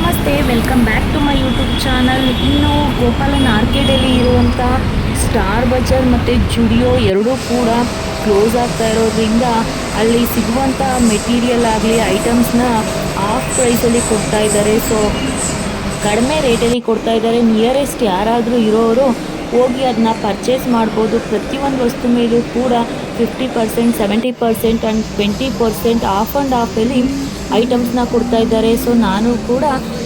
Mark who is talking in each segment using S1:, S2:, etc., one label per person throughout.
S1: ನಮಸ್ತೆ welcome back to my YouTube channel ಇನ್ನು ಗೋಪಾಲನ್ ಆರ್ಕೆಡಲ್ಲಿ ಇರುವಂಥ ಸ್ಟಾರ್ ಬಜಾರ್ ಮತ್ತು ಜುಡಿಯೋ ಎರಡೂ ಕೂಡ ಕ್ಲೋಸ್ ಆಗ್ತಾ ಇರೋದ್ರಿಂದ ಅಲ್ಲಿ ಸಿಗುವಂಥ ಮೆಟೀರಿಯಲ್ ಆಗಲಿ ಐಟಮ್ಸ್ನ ಆಫ್ ಪ್ರೈಸಲ್ಲಿ ಕೊಡ್ತಾ ಇದ್ದಾರೆ. ಸೊ ಕಡಿಮೆ ರೇಟಲ್ಲಿ ಕೊಡ್ತಾ ಇದ್ದಾರೆ. ನಿಯರೆಸ್ಟ್ ಯಾರಾದರೂ ಇರೋರು ಹೋಗಿ ಅದನ್ನ ಪರ್ಚೇಸ್ ಮಾಡ್ಬೋದು. ಪ್ರತಿಯೊಂದು ವಸ್ತು ಮೇಲೂ ಕೂಡ fifty percent seventy percent and twenty percent off and ಆಫಲ್ಲಿ ಐಟಮ್ಸ್ನ ಕೊಡ್ತಾ ಇದ್ದಾರೆ. ಸೊ ನಾನು ಕೂಡ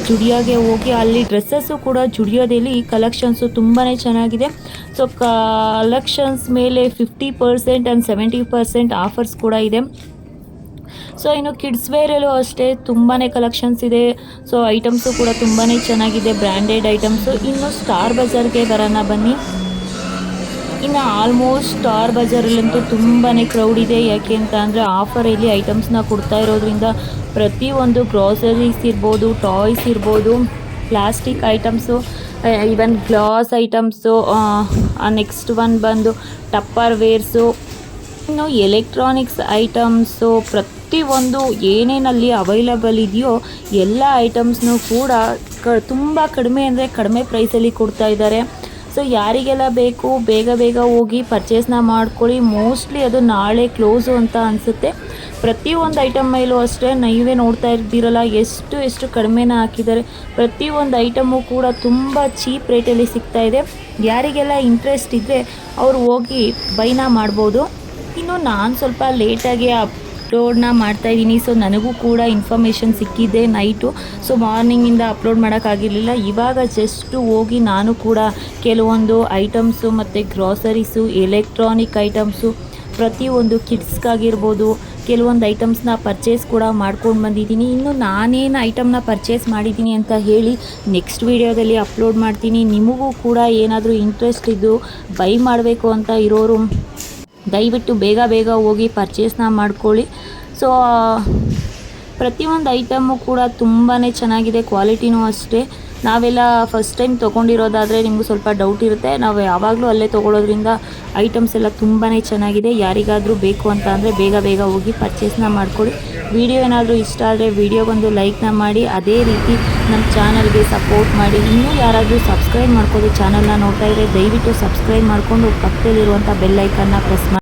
S1: ಜುಡಿಯೋಗೆ ಹೋಗಿ ಅಲ್ಲಿ ಡ್ರೆಸ್ಸಸ್ಸು ಕೂಡ ಜುಡಿಯೋದಲ್ಲಿ ಕಲೆಕ್ಷನ್ಸು ತುಂಬಾ ಚೆನ್ನಾಗಿದೆ. ಸೊ ಕಲೆಕ್ಷನ್ಸ್ ಮೇಲೆ fifty percent and seventy percent offers ಕೂಡ ಇದೆ. ಸೊ ಇನ್ನು ಕಿಡ್ಸ್ ವೇರಲ್ಲೂ ಅಷ್ಟೇ ತುಂಬಾ ಕಲೆಕ್ಷನ್ಸ್ ಇದೆ. ಸೊ ಐಟಮ್ಸು ಕೂಡ ತುಂಬಾ ಚೆನ್ನಾಗಿದೆ. ಬ್ರ್ಯಾಂಡೆಡ್ ಐಟಮ್ಸು ಇನ್ನು ಸ್ಟಾರ್ ಬಜಾರ್ಗೆ ಬರೋಣ ಬನ್ನಿ. ಇನ್ನು ಆಲ್ಮೋಸ್ಟ್ ಸ್ಟಾರ್ ಬಜಾರಲ್ಲಂತೂ ತುಂಬಾ ಕ್ರೌಡ್ ಇದೆ. ಯಾಕೆ ಅಂತ ಅಂದರೆ ಆಫರಲ್ಲಿ ಐಟಮ್ಸ್ನ ಕೊಡ್ತಾ ಇರೋದ್ರಿಂದ ಪ್ರತಿಯೊಂದು ಗ್ರಾಸರೀಸ್ ಇರ್ಬೋದು ಟಾಯ್ಸ್ ಇರ್ಬೋದು plastic items even glass items next one ಬಂದು ಟಪ್ಪರ್ ವೇರ್ಸು ಇನ್ನು ಎಲೆಕ್ಟ್ರಾನಿಕ್ಸ್ ಐಟಮ್ಸು ಪ್ರತಿಯೊಂದು ಏನೇನಲ್ಲಿ ಅವೈಲಬಲ್ ಇದೆಯೋ ಎಲ್ಲ ಐಟಮ್ಸ್ನೂ ಕೂಡ ಕ, ತುಂಬ ಕಡಿಮೆ ಅಂದರೆ ಕಡಿಮೆ ಪ್ರೈಸಲ್ಲಿ ಕೊಡ್ತಾ ಇದ್ದಾರೆ. ಸೊ ಯಾರಿಗೆಲ್ಲ ಬೇಕು, ಬೇಗ ಬೇಗ ಹೋಗಿ ಪರ್ಚೇಸ್ನ ಮಾಡ್ಕೊಳ್ಳಿ. ಮೋಸ್ಟ್ಲಿ ಅದು ನಾಳೆ ಕ್ಲೋಸು ಅಂತ ಅನಿಸುತ್ತೆ. ಪ್ರತಿಯೊಂದು ಐಟಮ್ ಮೇಲೂ ಅಷ್ಟೇ, ನೀವೇ ನೋಡ್ತಾ ಇದ್ದೀರಲ್ಲ ಎಷ್ಟು ಎಷ್ಟು ಕಡಿಮೆನ ಹಾಕಿದ್ದಾರೆ. ಪ್ರತಿಯೊಂದು ಐಟಮು ಕೂಡ ತುಂಬ ಚೀಪ್ ರೇಟಲ್ಲಿ ಸಿಗ್ತಾ ಇದೆ. ಯಾರಿಗೆಲ್ಲ ಇಂಟ್ರೆಸ್ಟ್ ಇದ್ದರೆ ಅವ್ರು ಹೋಗಿ ಬೈನ ಮಾಡ್ಬೋದು. ಇನ್ನು ನಾನು ಸ್ವಲ್ಪ ಲೇಟಾಗಿ ಅಪ್ಲೋಡ್ನ ಮಾಡ್ತಾಯಿದ್ದೀನಿ ಸೊ ನನಗೂ ಕೂಡ ಇನ್ಫಾರ್ಮೇಷನ್ ಸಿಕ್ಕಿದೆ ನೈಟು ಸೊ ಮಾರ್ನಿಂಗಿಂದ ಅಪ್ಲೋಡ್ ಮಾಡೋಕ್ಕಾಗಿರಲಿಲ್ಲ ಇವಾಗ ಜಸ್ಟು ಹೋಗಿ ನಾನು ಕೂಡ ಕೆಲವೊಂದು ಐಟಮ್ಸು ಮತ್ತು ಗ್ರಾಸರೀಸು ಎಲೆಕ್ಟ್ರಾನಿಕ್ ಐಟಮ್ಸು ಪ್ರತಿಯೊಂದು ಕಿಡ್ಸ್ಗಾಗಿರ್ಬೋದು ಕೆಲವೊಂದು ಐಟಮ್ಸ್ನ ಪರ್ಚೇಸ್ ಕೂಡ ಮಾಡ್ಕೊಂಡು ಬಂದಿದ್ದೀನಿ. ಇನ್ನು ನಾನೇನು ಐಟಮ್ನ ಪರ್ಚೇಸ್ ಮಾಡಿದ್ದೀನಿ ಅಂತ ಹೇಳಿ ನೆಕ್ಸ್ಟ್ ವಿಡಿಯೋದಲ್ಲಿ ಅಪ್ಲೋಡ್ ಮಾಡ್ತೀನಿ. ನಿಮಗೂ ಕೂಡ ಏನಾದರೂ ಇಂಟ್ರೆಸ್ಟ್ ಇದ್ದು ಬೈ ಮಾಡಬೇಕು ಅಂತ ಇರೋರು ದಯವಿಟ್ಟು ಬೇಗ ಬೇಗ ಹೋಗಿ ಪರ್ಚೇಸ್ನ ಮಾಡ್ಕೊಳ್ಳಿ. ಸೊ ಪ್ರತಿಯೊಂದು ಐಟಮು ಕೂಡ ತುಂಬಾ ಚೆನ್ನಾಗಿದೆ ಕ್ವಾಲಿಟಿನೂ ಅಷ್ಟೇ. ನಾವೆಲ್ಲ ಫಸ್ಟ್ ಟೈಮ್ ತೊಗೊಂಡಿರೋದಾದರೆ ನಿಮಗೂ ಸ್ವಲ್ಪ ಡೌಟ್ ಇರುತ್ತೆ. ನಾವು ಯಾವಾಗಲೂ ಅಲ್ಲೇ ತೊಗೊಳೋದ್ರಿಂದ ಐಟಮ್ಸ್ ಎಲ್ಲ ತುಂಬಾ ಚೆನ್ನಾಗಿದೆ. ಯಾರಿಗಾದರೂ ಬೇಕು ಅಂತ ಅಂದರೆ ಬೇಗ ಬೇಗ ಹೋಗಿ ಪರ್ಚೇಸ್ನ ಮಾಡ್ಕೊಳ್ಳಿ. ವಿಡಿಯೋ ಏನಾದರೂ ಇಷ್ಟ ಆದರೆ ವಿಡಿಯೋಗೊಂದು ಲೈಕ್ನ ಮಾಡಿ. ಅದೇ ರೀತಿ ನಮ್ಮ ಚಾನಲ್ಗೆ ಸಪೋರ್ಟ್ ಮಾಡಿ. ಇನ್ನೂ ಯಾರಾದರೂ ಸಬ್ಸ್ಕ್ರೈಬ್ ಮಾಡ್ಕೊಳ್ಳಿ ಚಾನಲ್ನ ನೋಡ್ತಾ ಇದ್ದರೆ ದಯವಿಟ್ಟು ಸಬ್ಸ್ಕ್ರೈಬ್ ಮಾಡಿಕೊಂಡು ಪಕ್ಕದಲ್ಲಿರುವಂಥ ಬೆಲ್ಲೈಕನ್ನ ಪ್ರೆಸ್ ಮಾಡಿ.